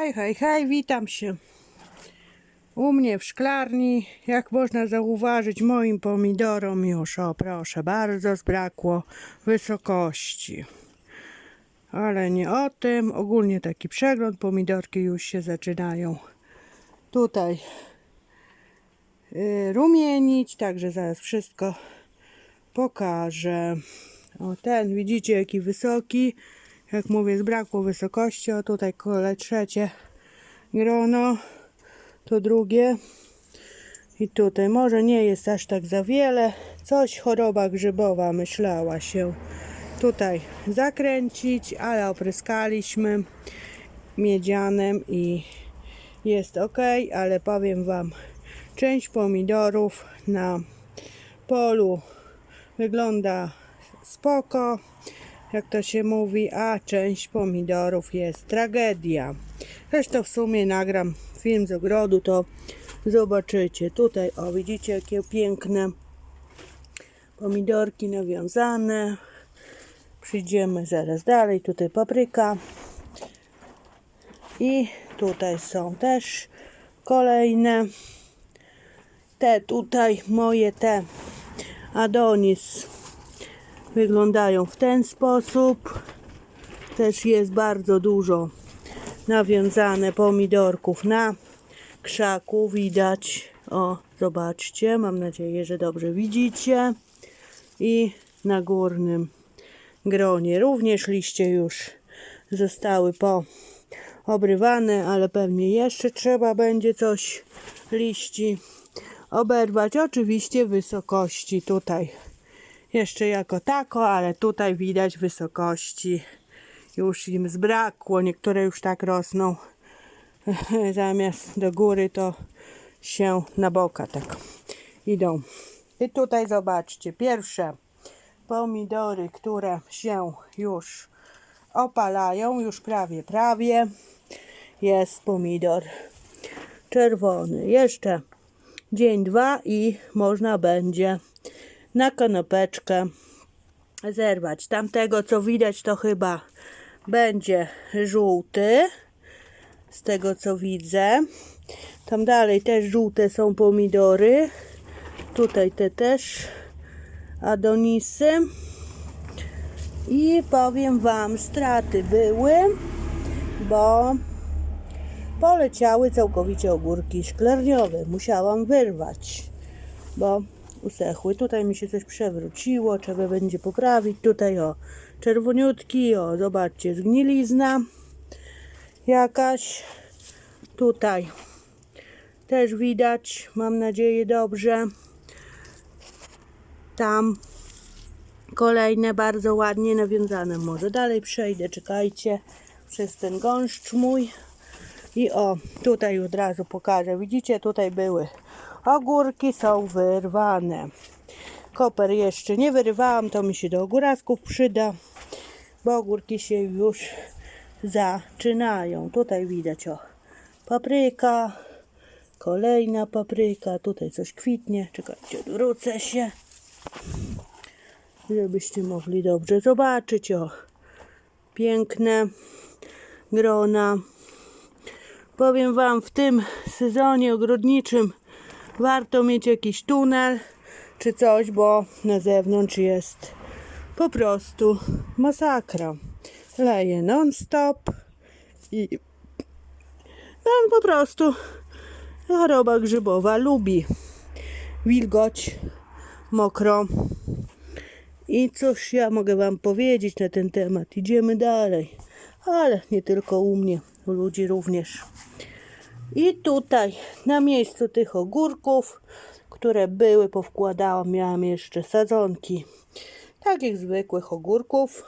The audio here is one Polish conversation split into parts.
Hej, hej, hej, witam się. U mnie w szklarni, jak można zauważyć, moim pomidorom już, o proszę bardzo, zbrakło wysokości. Ale nie o tym. Ogólnie taki przegląd. Pomidorki już się zaczynają tutaj y, rumienić, także zaraz wszystko pokażę. O ten, widzicie jaki wysoki. Jak mówię, zbrakło wysokości. O tutaj kole trzecie grono, to drugie. I tutaj może nie jest aż tak za wiele. Coś choroba grzybowa myślała się tutaj zakręcić, ale opryskaliśmy miedzianem i jest ok, ale powiem Wam, część pomidorów na polu wygląda spoko, jak to się mówi, a część pomidorów jest tragedia. Zresztą w sumie nagram film z ogrodu, to zobaczycie. Tutaj, o widzicie jakie piękne pomidorki nawiązane. Przyjdziemy zaraz dalej. Tutaj papryka. I tutaj są też kolejne. Te tutaj, moje te Adonis wyglądają w ten sposób. Też jest bardzo dużo nawiązane pomidorków na krzaku. Widać. O, zobaczcie. Mam nadzieję, że dobrze widzicie. I na górnym gronie również liście już zostały poobrywane, ale pewnie jeszcze trzeba będzie coś liści oberwać. Oczywiście wysokości tutaj jeszcze jako tako, ale tutaj widać wysokości już im zbrakło. Niektóre już tak rosną zamiast do góry to się na boka tak idą. I tutaj zobaczcie, pierwsze pomidory, które się już opalają, już prawie, prawie. Jest pomidor czerwony. Jeszcze dzień, dwa i można będzie na kanapeczkę zerwać. Tamtego, co widać, to chyba będzie żółty. Z tego, co widzę. Tam dalej też żółte są pomidory. Tutaj te też Adonisy. I powiem Wam, straty były, bo poleciały całkowicie ogórki szklarniowe. Musiałam wyrwać, bo usechły. Tutaj mi się coś przewróciło, trzeba będzie poprawić. Tutaj o, czerwoniutki, o, zobaczcie, zgnilizna jakaś. Tutaj też widać, mam nadzieję, dobrze. Tam kolejne bardzo ładnie nawiązane. Może dalej przejdę, czekajcie, przez ten gąszcz mój. I o, tutaj od razu pokażę. Widzicie, tutaj były ogórki, są wyrwane. Koper jeszcze nie wyrywałam, to mi się do ogórasków przyda, bo ogórki się już zaczynają. Tutaj widać o, papryka, kolejna papryka, tutaj coś kwitnie. Czekajcie, odwrócę się żebyście mogli dobrze zobaczyć. O, piękne grona. Powiem Wam, w tym sezonie ogrodniczym warto mieć jakiś tunel czy coś, bo na zewnątrz jest po prostu masakra. Leje non-stop i no, po prostu choroba grzybowa lubi wilgoć, mokro. I cóż ja mogę Wam powiedzieć na ten temat? Idziemy dalej. Ale nie tylko u mnie, u ludzi również. I tutaj, na miejscu tych ogórków, które były, powkładałam, miałam jeszcze sadzonki takich zwykłych ogórków,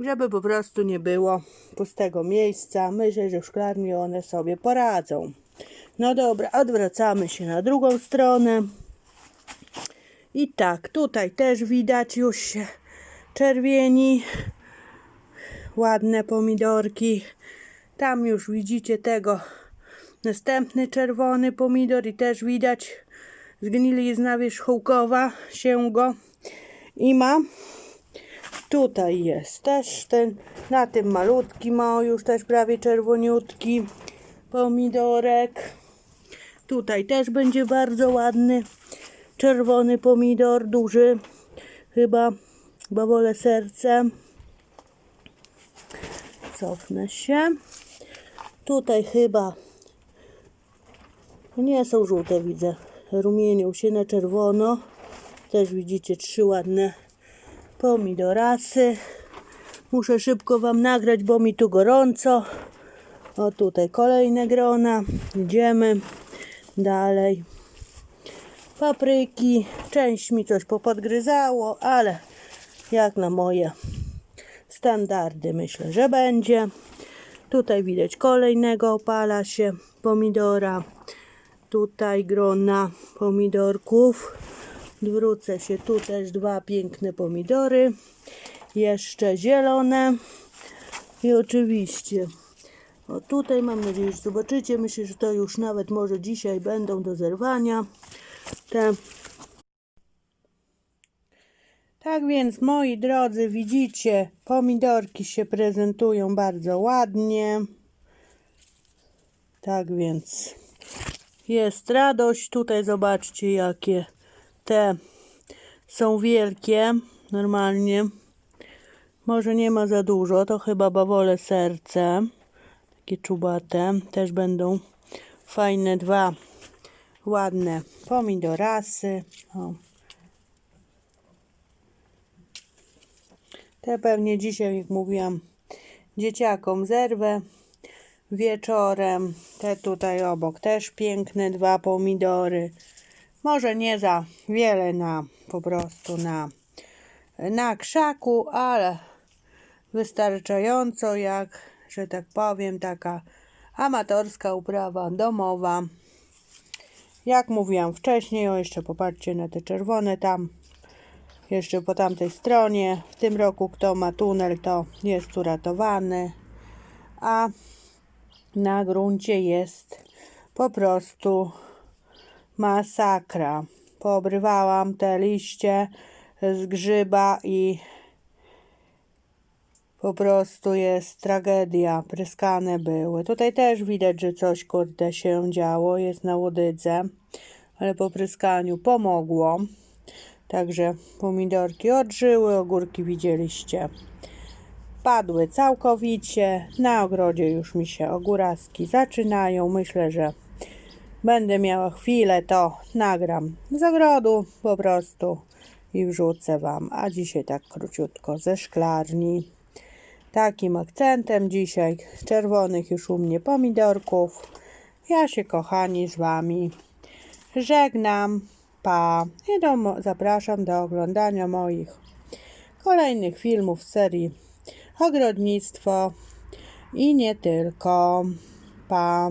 żeby po prostu nie było pustego miejsca. Myślę, że w szklarni one sobie poradzą. No dobra, odwracamy się na drugą stronę. I tak, tutaj też widać już się czerwieni. Ładne pomidorki. Tam już widzicie tego następny czerwony pomidor i też widać zgnilizna wierzchołkowa się go i ma. Tutaj jest też ten, na tym malutki ma już też prawie czerwoniutki pomidorek. Tutaj też będzie bardzo ładny czerwony pomidor, duży. Chyba, chyba wolę serce. Cofnę się. Tutaj chyba nie są żółte, widzę. Rumienią się na czerwono. Też widzicie trzy ładne pomidorasy. Muszę szybko Wam nagrać, bo mi tu gorąco. O tutaj kolejne grona. Idziemy dalej. Papryki. Część mi coś popodgryzało, ale jak na moje standardy myślę, że będzie. Tutaj widać kolejnego opala się pomidora. Tutaj grona pomidorków. Wrócę się tu też dwa piękne pomidory. Jeszcze zielone. I oczywiście o tutaj mam nadzieję, że zobaczycie. Myślę, że to już nawet może dzisiaj będą do zerwania. Te tak więc, moi drodzy, widzicie, pomidorki się prezentują bardzo ładnie. Tak więc jest radość. Tutaj zobaczcie, jakie te są wielkie. Normalnie. Może nie ma za dużo, to chyba bawole serce. Takie czubate. Też będą fajne dwa ładne pomidorasy. O. Te pewnie dzisiaj, jak mówiłam, dzieciakom zerwę wieczorem. Te tutaj obok też piękne dwa pomidory. Może nie za wiele na po prostu na, na krzaku, ale wystarczająco jak, że tak powiem, taka amatorska uprawa domowa. Jak mówiłam wcześniej, o jeszcze popatrzcie na te czerwone tam jeszcze po tamtej stronie. W tym roku kto ma tunel, to jest uratowany, a na gruncie jest po prostu masakra. Poobrywałam te liście z grzyba i po prostu jest tragedia. Pryskane były. Tutaj też widać, że coś kurde się działo. Jest na łodydze, ale po pryskaniu pomogło. Także pomidorki odżyły, ogórki widzieliście. Padły całkowicie. Na ogrodzie już mi się ogóraski zaczynają. Myślę, że będę miała chwilę, to nagram z ogrodu po prostu i wrzucę Wam. A dzisiaj tak króciutko ze szklarni. Takim akcentem dzisiaj czerwonych już u mnie pomidorków. Ja się kochani z Wami żegnam. Pa. I do, zapraszam do oglądania moich kolejnych filmów serii Ogrodnictwo i nie tylko. Pa.